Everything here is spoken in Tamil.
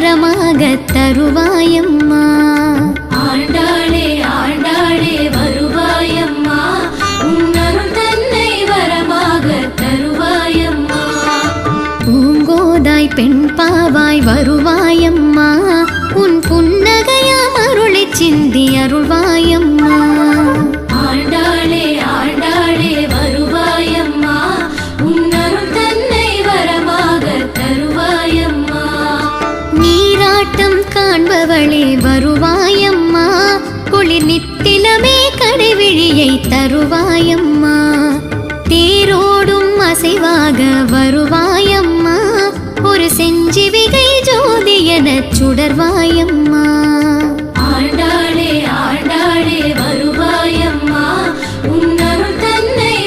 வரமாக தருவாயம்மா ஆண்டாளே ஆண்டாளே வருவாயம்மா. உன்னருள் தன்னை வரமாக தருவாயம்மா பூங்கோதாய் பெண் பாவாய் வருவாயம்மா. காண்பவளே வருவாயம்மா. குளிர் நித்திலமே கடைவிழியை தருவாயம்மா. தேரோடும் அசைவாக வருவாயம்மா. ஒரு செஞ்சிவிகை ஜோதி என சுடர்வாயம்மா.